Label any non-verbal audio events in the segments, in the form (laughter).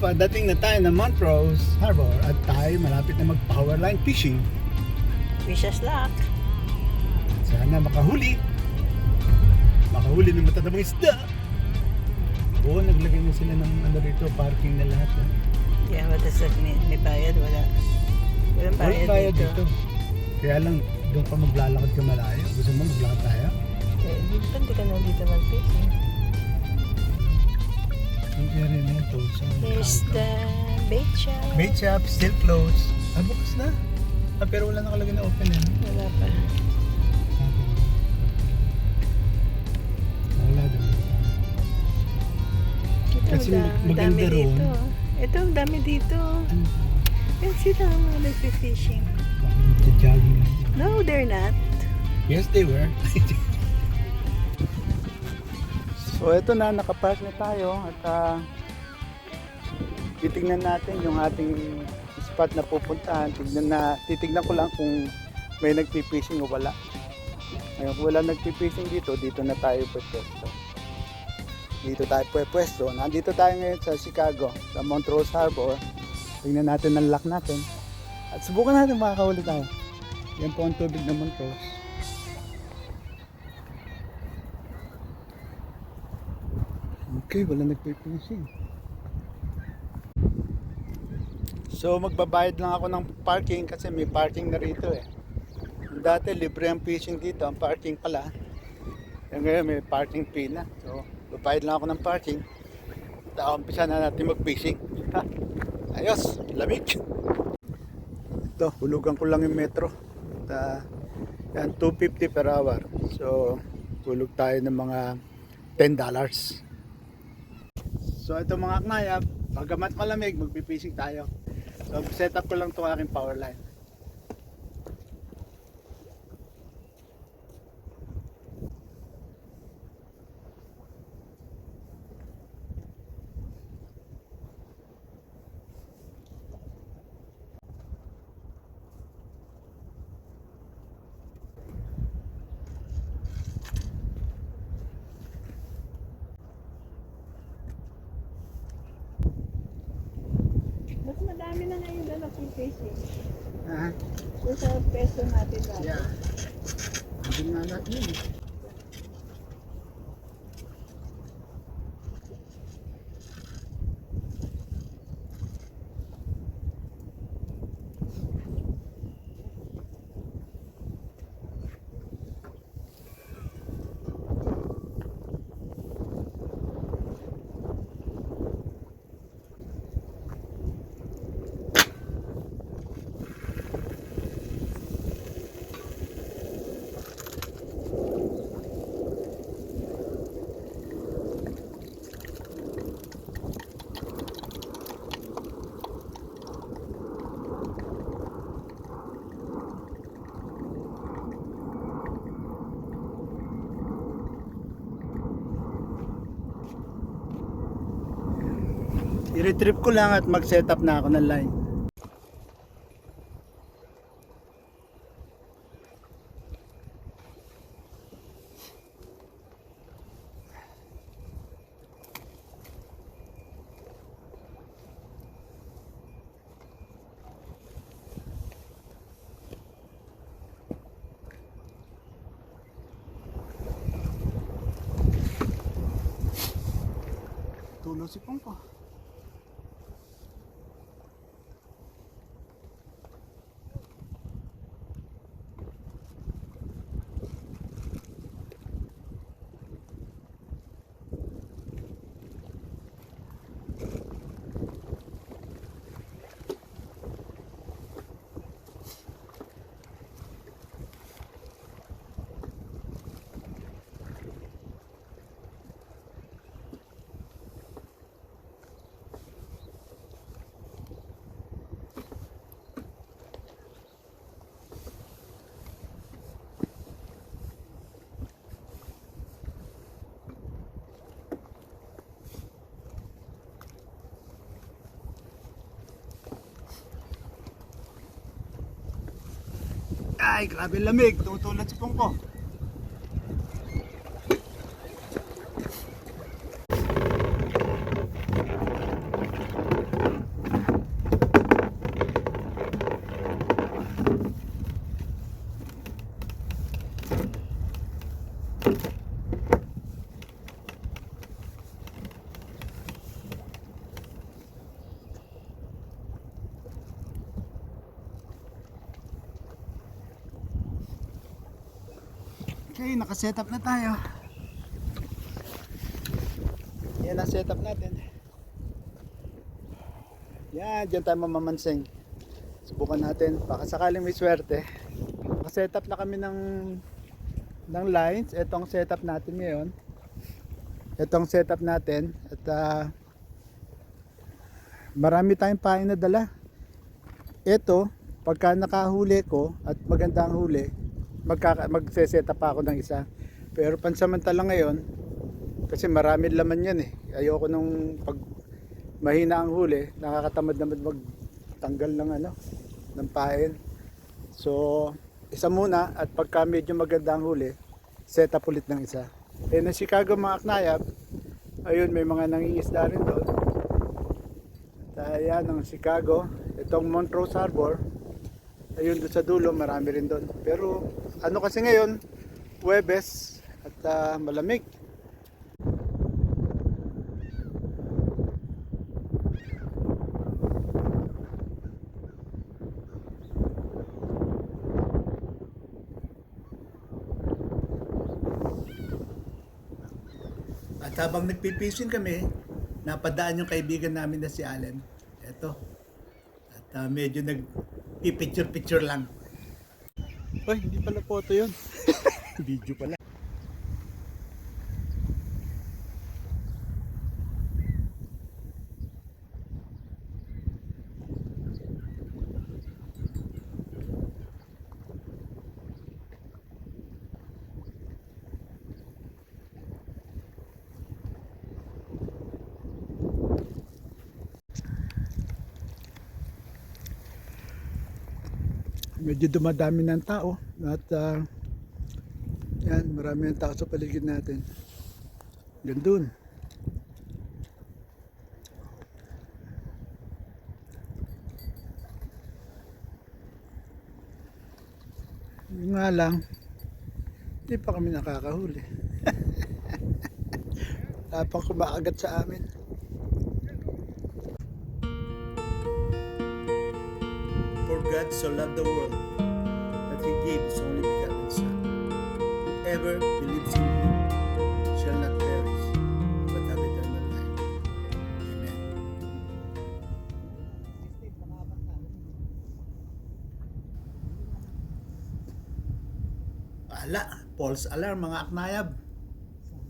padating na tayo ng Montrose Harbor at tayo malapit na mag-powerline fishing. Wish us luck. Sana makahuli. Makahuli ng matatabang isda. Oo, naglagay na sila ng ano rito, parking na lahat. Eh. Yeah, what does that mean? May bayad? Wala. Walang bayad, Walang bayad dito. dito. Kaya lang, doon ka maglalakad ka malayo. Gusto mo maglakad tayo? Eh, hindi ka na dito mag-fishing. Area na ito. Sa Here's the bait shop. Bait shop, still closed. Ah, bukas na. Ah, pero wala nakalagay na open yan. Wala pa. Wala doon. Ito, Kasi da- maganda dami roon. dito. Ito, ang dami dito. Yan sila ang mga nagpi-fishing. Jogging. No, they're not. Yes, they were. (laughs) so, ito na, nakapark na tayo at ah, titignan natin yung ating spot na pupuntahan. Tignan na, titignan ko lang kung may nagpipishing o wala. Ngayon, kung wala nagpipishing dito, dito na tayo pwesto. Dito tayo pwesto. Nandito tayo ngayon sa Chicago, sa Montrose Harbor. Tingnan natin ang lock natin. At subukan natin makakahuli tayo. Yan po ang tubig ng Montrose. Okay, wala nagpipishing. So magbabayad lang ako ng parking kasi may parking na rito eh. Dati libre ang fishing dito, ang parking pala. Yung ngayon may parking fee na. So babayad lang ako ng parking. At umpisa na natin mag-fishing. (laughs) Ayos, lamig. Ito, hulugan ko lang yung metro. At, ah, yan, 250 per hour. So, hulog tayo ng mga $10. So, ito mga knayap, pagamat malamig, magpipishing tayo. So, set up ko lang itong aking power line. Ngayon na nagpi-fishing. Ah, So, sa peso natin dati. yeah. Hindi nga natin I-retrieve ko lang at mag-set up na ako ng line. Tulo si Pongko. Ay, grabe lamig. Tutulad si Pongko. Okay, nakasetup na tayo. Yan ang setup natin. Yan, dyan tayo mamamansing. Subukan natin, baka sakaling may swerte. Nakasetup na kami ng ng lines. Ito ang setup natin ngayon. Ito ang setup natin. At ah, marami tayong pain na dala. Ito, pagka nakahuli ko at maganda ang huli, magkaka magse-set up ako ng isa. Pero pansamantala ngayon, kasi marami laman yan eh. Ayoko nung pag mahina ang huli, nakakatamad naman magtanggal ng ano, ng pain. So, isa muna at pagka medyo maganda ang huli, set up ulit ng isa. Eh, na Chicago mga aknayab, ayun, may mga nangingisda rin doon. At ayan, ang Chicago, itong Montrose Harbor, ayun doon sa dulo, marami rin doon. Pero ano kasi ngayon, Webes at ah, malamig. At habang nagpipishing kami, napadaan yung kaibigan namin na si Allen. Eto. At ah, medyo nag-picture-picture lang. Ay, hindi pala photo yun. (laughs) Video pala. Medyo dumadami ng tao at ah, yan marami ng tao sa paligid natin. Gandun yun nga lang hindi pa kami nakakahuli. (laughs) Wala pang kumakagat sa amin God so loved the world that He gave His only begotten Son. Whoever believes in Him shall not perish, but have eternal life. Amen. Ala, false alarm mga aknayab.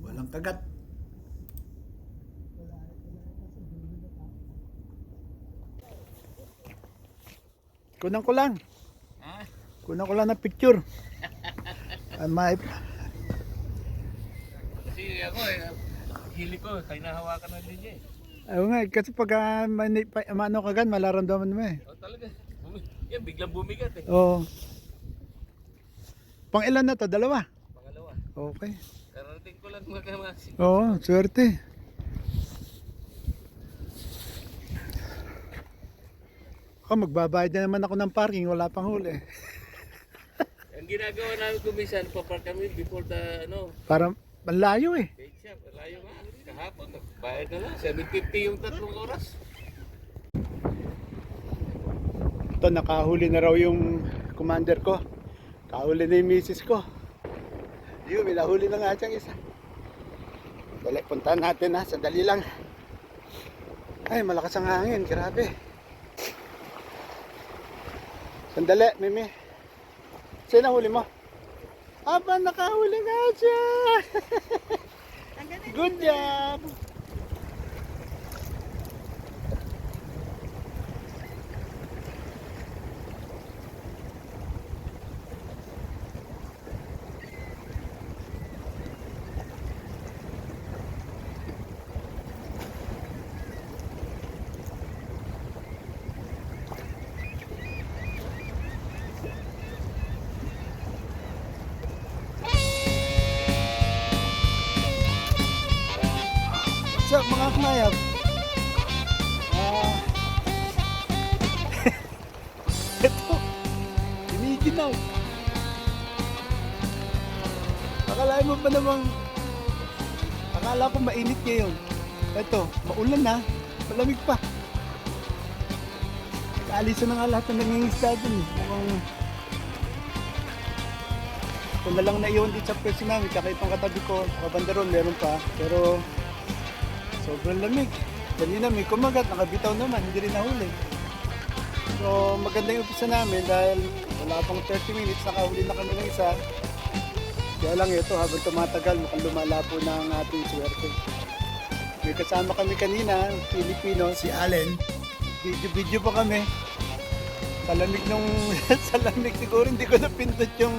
Walang kagat. Kunang ko lang. Kunang ko lang ng picture. (laughs) Ah, may, Kasi ako eh, hili ko, kaya nahawakan ng DJ. ayaw nga, kasi pag uh, mani, pa, ano ka gan, malaramdaman mo eh. O talaga, bumi, yan, biglang bumigat eh. Oo. Pang ilan na to? Dalawa? Pangalawa, Okay. karating ko lang magkamasi. Oo, swerte. Ako, magbabayad na naman ako ng parking, wala pang huli. (laughs) Ang ginagawa namin kumisan, papark kami before the, ano, Para malayo eh. bake shop. Layo nga, kahapon, bayad na lang, 750 yung tatlong oras. Ito, nakahuli na raw yung commander ko. Kahuli na yung misis ko. Yun, may nahuli na nga siyang isa. Dali, puntahan natin ha, sandali lang. Ay, malakas ang hangin, grabe. Sandali, Mimi. Sino nahuli mo? Aba, nakahuli nga siya. Good job. Giniginaw. Akala mo ba namang... Akala ko mainit ngayon. Ito, maulan na. Malamig pa. Kaalis na nga lahat ng nangingisda dun. Mukhang... Ito na lang naiwan dito sa pwesto namin. Tsaka itong katabi ko. Sa banderon meron pa. Pero... Sobrang lamig. Kanina may kumagat. Nakabitaw naman. Hindi rin nahuli. So maganda yung umpisa namin dahil wala pang 30 minutes. Nakahuli na kami ng isa. Kaya lang ito, habang tumatagal, mukhang lumalabo na ang ating swerte. May kasama kami kanina, Filipino, si Allen. Video-video pa kami. Sa lamig nung, (laughs) sa lamig siguro hindi ko napindot yung,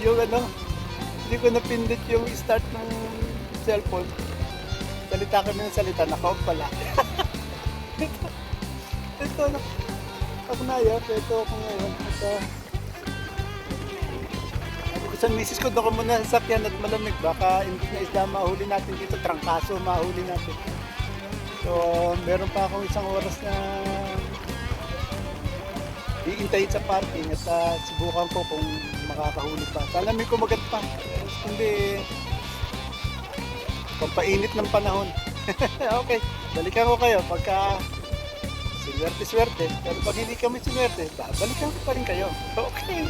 yung ano, hindi ko napindot yung start ng cellphone. Salita kami ng salita, naka-off pala. (laughs) ito, ito, ako na yun, ito ako ngayon. At, sa misis ko, doon muna sa sakyan at malamig. Baka hindi na isda mahuli natin dito. Trangkaso mahuli natin. So, meron pa akong isang oras na iintayin sa parking at ah, subukan ko kung makakahuli pa. Sana may kumagat pa. Hindi, pampainit ng panahon. (laughs) okay, balikan ko kayo pagka swerte-swerte. Pero pag hindi kami swerte, balikan ko pa rin kayo. Okay.